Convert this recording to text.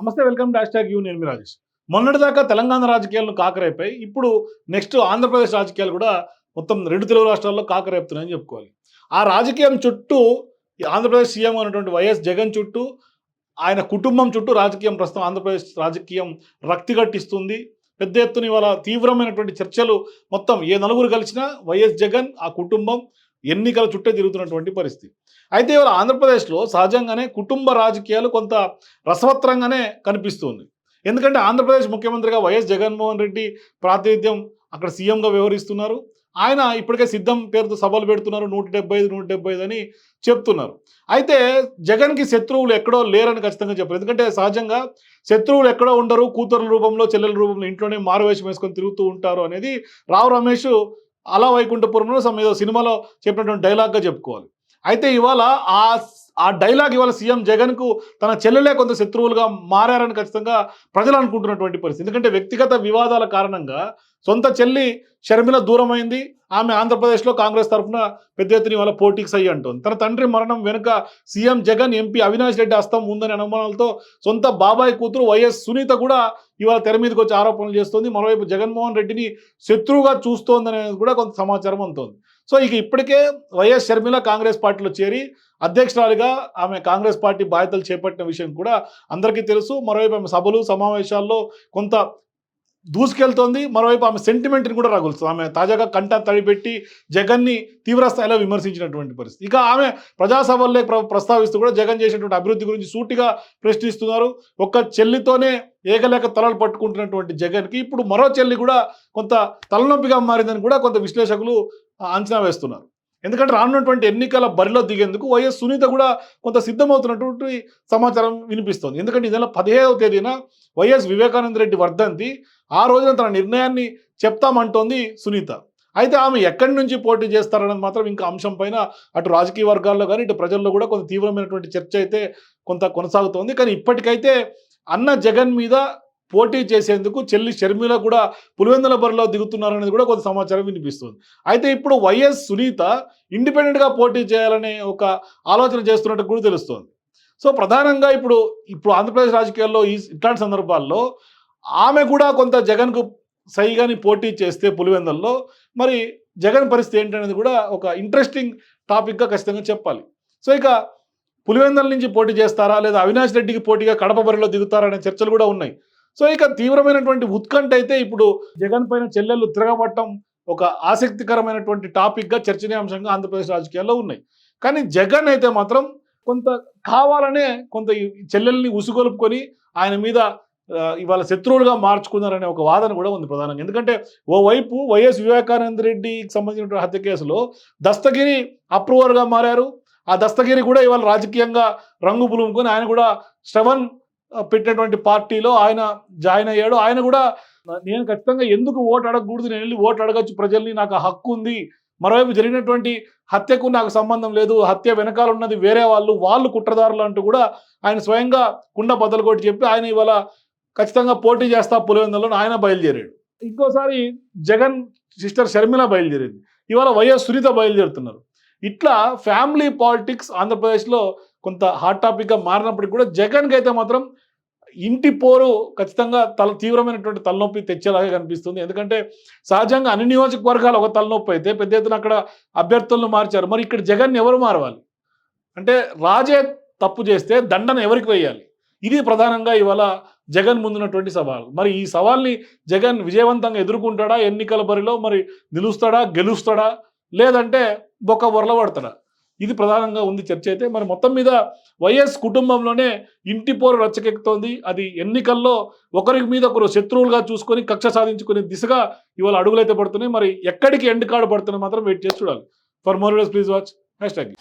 నమస్తే welcome to tag you నేను రాజేష్. మొన్నటిదాకా తెలంగాణ రాజకీయాలను కాకరేపాయి ఇప్పుడు నెక్స్ట్ ఆంధ్రప్రదేశ్ రాజకీయాలు కూడా మొత్తం రెండు తెలుగు రాష్ట్రాల్లో కాకరేపుతున్నాయని చెప్పుకోవాలి. ఆ రాజకీయం చుట్టూ ఈ ఆంధ్రప్రదేశ్ సీఎం అనేటువంటి వైఎస్ జగన్ చుట్టూ ఆయన కుటుంబం చుట్టూ రాజకీయం ప్రస్తుతం ఆంధ్రప్రదేశ్ రాజకీయం రక్తి గట్టిస్తుంది. పెద్ద ఎత్తున ఇవాళ తీవ్రమైనటువంటి చర్చలు మొత్తం ఏ నలుగురు కలిసినా వైఎస్ జగన్ ఆ కుటుంబం ఎన్నికల చుట్టే తిరుగుతున్నటువంటి పరిస్థితి. అయితే ఇవాళ ఆంధ్రప్రదేశ్లో సహజంగానే కుటుంబ రాజకీయాలు కొంత రసవత్రంగానే కనిపిస్తుంది. ఎందుకంటే ఆంధ్రప్రదేశ్ ముఖ్యమంత్రిగా వైఎస్ జగన్మోహన్ రెడ్డి ప్రాతినిధ్యం అక్కడ సీఎంగా వ్యవహరిస్తున్నారు. ఆయన ఇప్పటికే సిద్ధం పేరుతో సభలు పెడుతున్నారు నూట డెబ్బై ఐదు నూట డెబ్బై ఐదు అని చెప్తున్నారు. అయితే జగన్కి శత్రువులు ఎక్కడో లేరని ఖచ్చితంగా చెప్పారు. ఎందుకంటే సహజంగా శత్రువులు ఎక్కడో ఉండరు కూతురుల రూపంలో చెల్లెల రూపంలో ఇంట్లోనే మారువేషం వేసుకొని తిరుగుతూ ఉంటారు అనేది రావు రమేష్ అలా వైకుంఠపురంలో సమ ఏదో సినిమాలో చెప్పినటువంటి డైలాగ్గా చెప్పుకోవాలి. అయితే ఇవాళ ఆ ఆ డైలాగ్ ఇవాళ సీఎం జగన్కు తన చెల్లెలే కొంత శత్రువులుగా మారారని ఖచ్చితంగా ప్రజలు అనుకుంటున్నటువంటి పరిస్థితి. ఎందుకంటే వ్యక్తిగత వివాదాల కారణంగా సొంత చెల్లి షర్మిల దూరమైంది. ఆమె ఆంధ్రప్రదేశ్లో కాంగ్రెస్ తరఫున పెద్ద ఎత్తున ఇవాళ పోటీకి సై అంటోంది. తన తండ్రి మరణం వెనుక సీఎం జగన్ ఎంపీ అవినాష్ రెడ్డి హస్తం ఉందనే అనుమానాలతో సొంత బాబాయ్ కూతురు వైఎస్ సునీత కూడా ఇవాళ తెర మీదకి వచ్చి ఆరోపణలు చేస్తోంది. మరోవైపు జగన్మోహన్ రెడ్డిని శత్రువుగా చూస్తోందనేది కూడా కొంత సమాచారం అందుతోంది. సో ఇక ఇప్పటికే వైఎస్ షర్మిల కాంగ్రెస్ పార్టీలో చేరి అధ్యక్షురాలిగా ఆమె కాంగ్రెస్ పార్టీ బాధ్యతలు చేపట్టిన విషయం కూడా అందరికీ తెలుసు. మరోవైపు ఆమె సభలు సమావేశాల్లో కొంత దూసుకెళ్తోంది. మరోవైపు ఆమె సెంటిమెంట్ని కూడా రగులుస్తుంది. ఆమె తాజాగా కంట తడిపెట్టి జగన్ని తీవ్ర స్థాయిలో విమర్శించినటువంటి పరిస్థితి. ఇక ఆమె ప్రజాసభల్లో ప్ర ప్రస్తావిస్తూ కూడా జగన్ చేసినటువంటి అభివృద్ధి గురించి సూటిగా ప్రశ్నిస్తున్నారు. ఒక్క చెల్లితోనే ఏకలేక తలలు పట్టుకుంటున్నటువంటి జగన్కి ఇప్పుడు మరో చెల్లి కూడా కొంత తలనొప్పిగా మారిందని కూడా కొంత విశ్లేషకులు అంచనా వేస్తున్నారు. ఎందుకంటే రానున్నటువంటి ఎన్నికల బరిలో దిగేందుకు వైఎస్ సునీత కూడా కొంత సిద్ధమవుతున్నటువంటి సమాచారం వినిపిస్తోంది. ఎందుకంటే ఈ నెల పదిహేదవ తేదీన వైఎస్ వివేకానంద రెడ్డి వర్ధంతి ఆ రోజున తన నిర్ణయాన్ని చెప్తామంటోంది సునీత. అయితే ఆమె ఎక్కడి నుంచి పోటీ చేస్తారన్నది మాత్రం ఇంకా అంశం పైన అటు రాజకీయ వర్గాల్లో కానీ ఇటు ప్రజల్లో కూడా కొంత తీవ్రమైనటువంటి చర్చ అయితే కొంత కొనసాగుతోంది. కానీ ఇప్పటికైతే అన్న జగన్ మీద పోటీ చేసేందుకు చెల్లి షర్మిల కూడా పులివెందుల బరిలో దిగుతున్నారనేది కూడా కొంత సమాచారం వినిపిస్తుంది. అయితే ఇప్పుడు వైఎస్ సునీత ఇండిపెండెంట్గా పోటీ చేయాలనే ఒక ఆలోచన చేస్తున్నట్టు కూడా తెలుస్తోంది. సో ప్రధానంగా ఇప్పుడు ఇప్పుడు ఆంధ్రప్రదేశ్ రాజకీయాల్లో ఈ ఇట్లాంటి సందర్భాల్లో ఆమె కూడా కొంత జగన్కు సైగాని పోటీ చేస్తే పులివెందుల్లో మరి జగన్ పరిస్థితి ఏంటనేది కూడా ఒక ఇంట్రెస్టింగ్ టాపిక్గా ఖచ్చితంగా చెప్పాలి. సో ఇక పులివెందుల నుంచి పోటీ చేస్తారా లేదా అవినాష్ రెడ్డికి పోటీగా కడప బరిలో దిగుతారా అనే చర్చలు కూడా ఉన్నాయి. సో ఇక తీవ్రమైనటువంటి ఉత్కంఠ అయితే ఇప్పుడు జగన్ పైన చెల్లెళ్ళు తిరగబట్టం ఒక ఆసక్తికరమైనటువంటి టాపిక్గా చర్చనీయాంశంగా ఆంధ్రప్రదేశ్ రాజకీయాల్లో ఉన్నాయి. కానీ జగన్ అయితే మాత్రం కొంత కావాలనే కొంత ఈ చెల్లెల్ని ఉసుగొలుపుకొని ఆయన మీద ఇవాళ శత్రువులుగా మార్చుకున్నారనే ఒక వాదన కూడా ఉంది ప్రధానంగా. ఎందుకంటే ఓవైపు వైఎస్ వివేకానంద రెడ్డికి సంబంధించిన హత్య కేసులో దస్తగిరి అప్రూవర్గా మారారు. ఆ దస్తగిరి కూడా ఇవాళ రాజకీయంగా రంగు పులుముకొని ఆయన కూడా శ్రవణ్ పెట్టినటువంటి పార్టీలో ఆయన జాయిన్ అయ్యాడు. ఆయన కూడా నేను ఖచ్చితంగా ఎందుకు ఓటు అడగకూడదు? నేను వెళ్ళి ఓటు అడగచ్చు. ప్రజల్ని నాకు ఆ హక్కు ఉంది. మరోవైపు జరిగినటువంటి హత్యకు నాకు సంబంధం లేదు. హత్య వెనకాల ఉన్నది వేరే వాళ్ళు. వాళ్ళు కుట్రదారులు అంటూ కూడా ఆయన స్వయంగా కుండ బద్దలు కొట్టి చెప్పి ఆయన ఇవాళ ఖచ్చితంగా పోటీ చేస్తా పులివెందులో ఆయన బయలుదేరాడు. ఇంకోసారి జగన్ సిస్టర్ షర్మిల బయలుదేరింది. ఇవాళ వైఎస్ సునీత బయలుదేరుతున్నారు. ఇట్లా ఫ్యామిలీ పాలిటిక్స్ ఆంధ్రప్రదేశ్లో కొంత హాట్ టాపిక్గా మారినప్పటికీ కూడా జగన్కి అయితే మాత్రం ఇంటి పోరు ఖచ్చితంగా తల తీవ్రమైనటువంటి తలనొప్పి తెచ్చేలాగా కనిపిస్తుంది. ఎందుకంటే సహజంగా అన్ని నియోజకవర్గాలు ఒక తలనొప్పి అయితే పెద్ద ఎత్తున అక్కడ అభ్యర్థులను మార్చారు. మరి ఇక్కడ జగన్ ఎవరు మారవాలి? అంటే రాజే తప్పు చేస్తే దండన ఎవరికి వేయాలి? ఇది ప్రధానంగా ఇవాళ జగన్ ముందున్నటువంటి సవాల్. మరి ఈ సవాల్ని జగన్ విజయవంతంగా ఎదుర్కొంటాడా? ఎన్నికల బరిలో మరి నిలుస్తాడా? గెలుస్తాడా? లేదంటే బొక్క బొరల ఇది ప్రధానంగా ఉంది చర్చ అయితే మరి మొత్తం మీద వైఎస్ కుటుంబంలోనే ఇంటి పోరు రచ్చకెక్కుతోంది. అది ఎన్నికల్లో ఒకరి మీద ఒకరు శత్రువులుగా చూసుకొని కక్ష సాధించుకునే దిశగా ఇవాళ అడుగులైతే పడుతున్నాయి. మరి ఎక్కడికి ఎండ్ కార్డు పడుతున్నాయి మాత్రం వెయిట్ చేసి చూడాలి. For more please watch. Hashtag.